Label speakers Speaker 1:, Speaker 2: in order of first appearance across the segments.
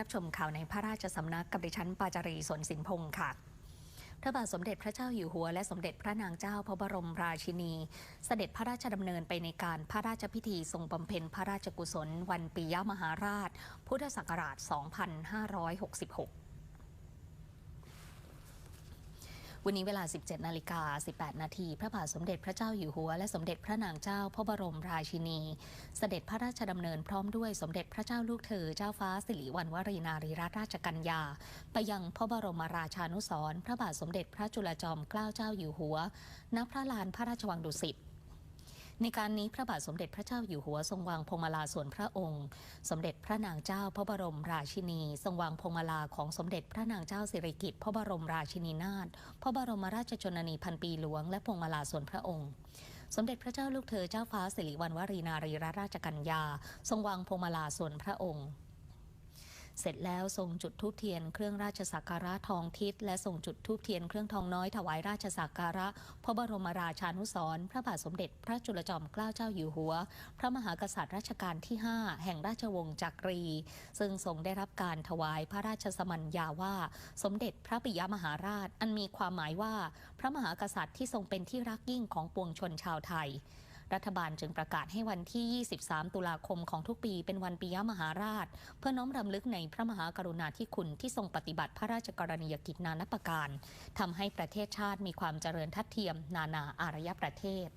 Speaker 1: รับชมข่าวในพระราชสำนักกับดิฉันปาจารีสนสินพงศ์ค่ะพระบาทสมเด็จพระเจ้าอยู่หัวและสมเด็จพระนางเจ้าพระบรมราชินี เสด็จพระราชดำเนินไปในการพระราชพิธีทรงบำเพ็ญพระราชกุศล วันปียมหาราช พุทธศักราช 2566 วันนี้เวลา 17 นาฬิกา 18 นาที พระบาทสมเด็จพระเจ้าอยู่หัว และสมเด็จพระนางเจ้าพระบรมราชินี เสด็จพระราชดำเนินพร้อมด้วยสมเด็จพระเจ้าลูกเธอ เจ้าฟ้าสิริวัณวรีนารีรัตนราชกัญญา ไปยังพระบรมราชานุสร พระบาทสมเด็จพระจุลจอมเกล้าเจ้าอยู่หัว ณ พระลานพระราชวังดุสิต ในการนี้พระบาทสมเด็จพระเจ้าอยู่หัวทรงวางพวงมาลาส่วนพระองค์ สมเด็จพระนางเจ้าพระบรมราชินี ทรงวางพวงมาลาของสมเด็จพระนางเจ้าสิริกิติ์พระบรมราชินีนาถพระบรมราชชนนีพันปีหลวงและพวงมาลาส่วนพระองค์สมเด็จพระเจ้าลูกเธอเจ้าฟ้าสิริวัณวรีนารีรัตนราชกัญญา ทรงวางพวงมาลาส่วนพระองค์ เสร็จแล้วทรงจุดธูปเทียนเครื่องราชสักการะทองทิศและทรงจุดธูปเทียนเครื่องทองน้อยถวายราชสักการะ พระบรมราชานุสร์พระบาทสมเด็จพระจุลจอมเกล้าเจ้าอยู่หัว พระมหากษัตริย์รัชกาลที่ 5 แห่งราชวงศ์จักรี ซึ่งทรงได้รับการถวายพระราชสมัญญาว่า สมเด็จพระปิยมหาราช อันมีความหมายว่า พระมหากษัตริย์ที่ทรงเป็นที่รักยิ่งของปวงชนชาวไทย รัฐบาลจึงประกาศให้วันที่ 23 ตุลาคมของทุกปีเป็นวันปิยมหาราช เพื่อน้อมรำลึกในพระมหากรุณาธิคุณที่ทรงปฏิบัติพระราชกรณียกิจนานาประการทำให้ประเทศชาติมีความเจริญทัดเทียม นานาอารยประเทศ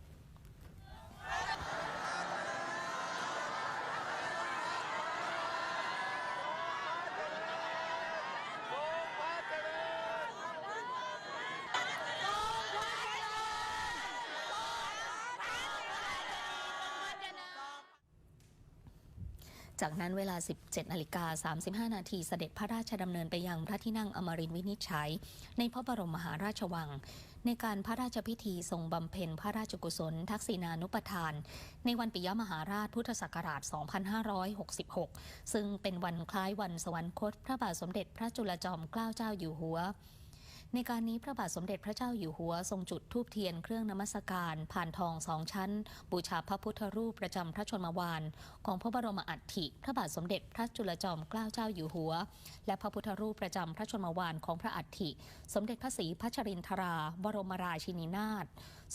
Speaker 1: จากนั้นเวลา 17นาฬิกา35 นาทีเสด็จพระราชดำเนินไปยังพระที่นั่งอมรินทร์วินิจฉัย ในพระบรมมหาราชวัง ในการพระราชพิธีทรงบำเพ็ญพระราชกุศล ทักษิณานุปทาน ในวันปิยมหาราชพุทธศักราช 2566 ซึ่งเป็นวันคล้ายวันสวรรคต พระบาทสมเด็จพระจุลจอมเกล้าเจ้าอยู่หัว ในการนี้พระบาทสมเด็จพระเจ้าอยู่หัวทรงจุดธูปเทียนเครื่องนมัสการผ่านทองสองชั้น บูชาพระพุทธรูปประจำพระชนมวานของพระบรมอัฐิพระบาทสมเด็จพระจุลจอมเกล้าเจ้าอยู่หัว และพระพุทธรูปประจำพระชนมวานของพระอัฐิ สมเด็จพระศรีพัชรินทรา บรมราชินีนาถ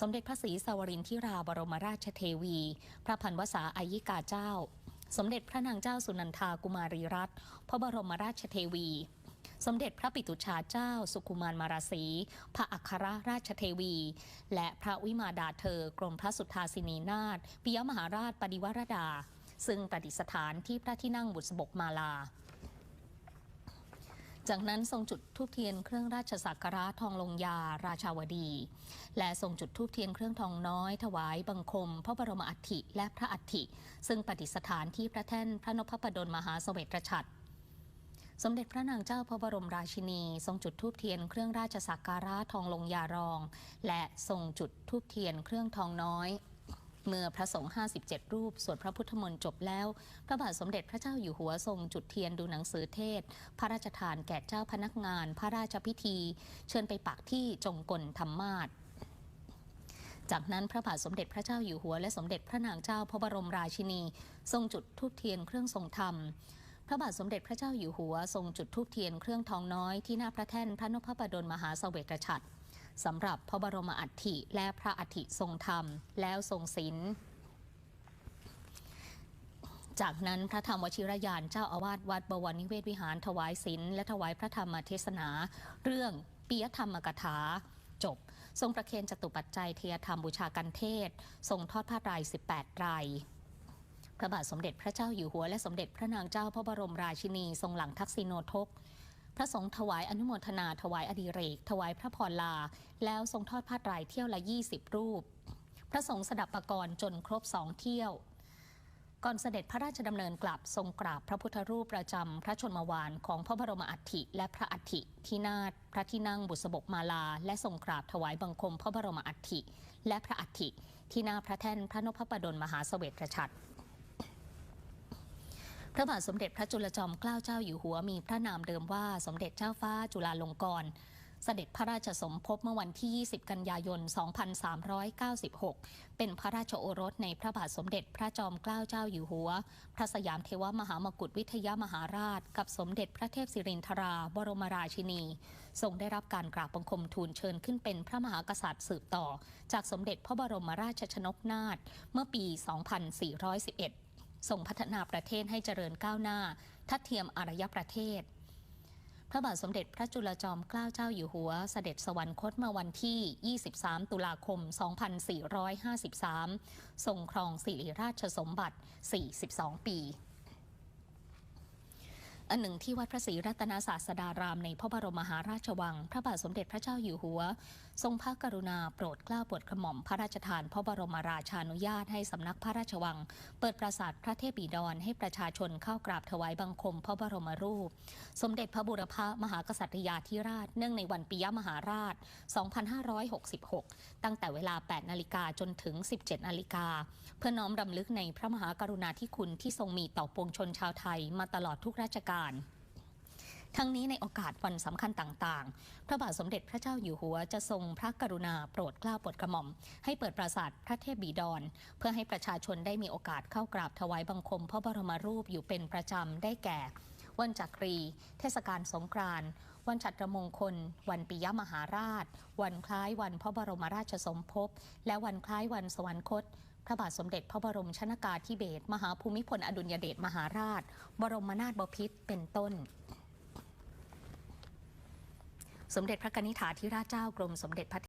Speaker 1: สมเด็จพระศรีสวรินทิราบรมราชเทวี พระพันวษาอายิกาเจ้า สมเด็จพระนางเจ้าสุนันทากุมารีรัตน์พระบรมราชเทวี สมเด็จพระปิตุชาเจ้า สุขุมารมาราศี พระอัครราชเทวี และพระวิมาดาเธอกรมพระสุทธาสินีนาถปิยมหาราชปฏิวรดา ซึ่งประดิษฐานที่พระที่นั่งบุษบกมาลาจากนั้นทรงจุดธูปเทียนเครื่องราชสักการะทองลงยาราชาวดี และทรงจุดธูปเทียนเครื่องทองน้อย ถวายบังคม พระบรมอัฐิและพระอัฐิ ซึ่งประดิษฐานที่พระแท่นพระนพพดลมหาเสวตฉัตร สมเด็จพระนางเจ้าพระบรมราชินี ทรงจุดธูปเทียนเครื่องราชสักการะทองลงยารอง และทรงจุดธูปเทียนเครื่องทองน้อย เมื่อพระสงฆ์ 57 รูป สวดพระพุทธมนต์จบแล้ว พระบาทสมเด็จพระเจ้าอยู่หัวทรงจุดเทียนดูหนังสือเทศ พระราชทานแก่เจ้าพนักงาน พระราชพิธี เชิญไปปักที่จงกลธรรมาศจากนั้นพระบาทสมเด็จพระเจ้าอยู่หัวและสมเด็จพระนางเจ้าพระบรมราชินี ทรงจุดธูปเทียนเครื่องทรงธรรม พระบาทสมเด็จพระเจ้าอยู่หัวทรงจุดธูปเทียนเครื่องทองน้อยที่หน้าพระแท่นพระนพพดลมหาเสวตฉัตรสำหรับพระบรมอัฐิและพระอัฐิทรงธรรม แล้วทรงศีลจากนั้นพระธรรมวชิรยานเจ้าอาวาสวัดบวรนิเวศวิหารถวายศีลและถวายพระธรรมเทศนา เรื่องปิยธรรมกถาจบ ทรงประเคนจตุปัจจัยเทียธรรมบูชากันเทศ ทรงทอดผ้าไตร18ไตร พระบาทสมเด็จพระเจ้าอยู่หัวและสมเด็จพระนางเจ้าพระบรมราชินีทรงหลังทักษิโนทก พระสงฆ์ถวายอนุโมทนาถวายอดิเรก ถวายพระพรลา แล้วทรงทอดผ้าไตรเที่ยวละ 20 รูป พระสงฆ์สดับปรกรณ์จนครบสองเที่ยว ก่อนเสด็จพระราชดำเนินกลับทรงกราบพระพุทธรูปประจำพระชนมวานของพระบรมอัฐิและพระอัฐิที่นาถพระที่นั่งบุษบกมาลา และทรงกราบถวายบังคมพระบรมอัฐิและพระอัฐิที่หน้าพระแท่นพระนพพดลมหาเสวตฉัตร พระบาทสมเด็จพระจุลจอมเกล้าเจ้าอยู่หัวมีพระนามเดิมว่าสมเด็จเจ้าฟ้าจุฬาลงกรณ์เสด็จพระราชสมภพเมื่อวันที่ 20 กันยายน 2396 เป็นพระราชโอรสในพระบาทสมเด็จพระจอมเกล้าเจ้าอยู่หัว พระสยามเทวมหามกุฏวิทยามหาราช กับสมเด็จพระเทพสิรินทรา บรมราชินี ทรงได้รับการกราบบังคมทูลเชิญขึ้นเป็นพระมหากษัตริย์สืบต่อ จากสมเด็จพระบรมราชชนกนาถเมื่อปี 2411 ส่งพัฒนาประเทศให้เจริญก้าวหน้า ทัดเทียมอารยประเทศ พระบาทสมเด็จพระจุลจอมเกล้าเจ้าอยู่หัว เสด็จสวรรคตเมื่อวันที่ 23 ตุลาคม 2453 ทรงครองสิริราชสมบัติ 42 ปี อันหนึ่งที่วัดพระศรีรัตนศาสดารามในพระบรมมหาราชวัง พระบาทสมเด็จพระเจ้าอยู่หัว ทรงพระกรุณาโปรดเกล้าโปรดกระหม่อมพระราชทานพระบรมราชานุญาตให้สำนักพระราชวัง เปิดปราสาทพระเทพบิดรให้ประชาชนเข้ากราบถวายบังคมพระบรมรูป สมเด็จพระบุรพามหากษัตริยาธิราชเนื่องในวันปิยมหาราช 2566 ตั้งแต่เวลา 8 นาฬิกาจนถึง 17 นาฬิกา เพื่อน้อมรำลึกในพระมหากรุณาธิคุณที่ทรงมีต่อปวงชนชาวไทยมาตลอดทุกราชการทั้งนี้ในโอกาสวันสำคัญต่างๆ พระบาทสมเด็จพระเจ้าอยู่หัวจะทรงพระกรุณาโปรดเกล้าโปรดกระหม่อม ให้เปิดปราสาทพระเทพบีดร เพื่อให้ประชาชนได้มีโอกาสเข้ากราบถวายบังคม พระบรมรูปอยู่เป็นประจำได้แก่ วันจักรี เทศกาลสงกรานต์วันฉัตรมงคล วันปิยมหาราช วันคล้ายวันพระบรมราชสมภพ และวันคล้ายวันสวรรคต พระบาทสมเด็จพระบรมชนากาธิเบศรมหาภูมิพลอดุลยเดชมหาราช บรมนาถบพิตรเป็นต้น สมเด็จพระกนิษฐาธิราชเจ้ากรมสมเด็จพระ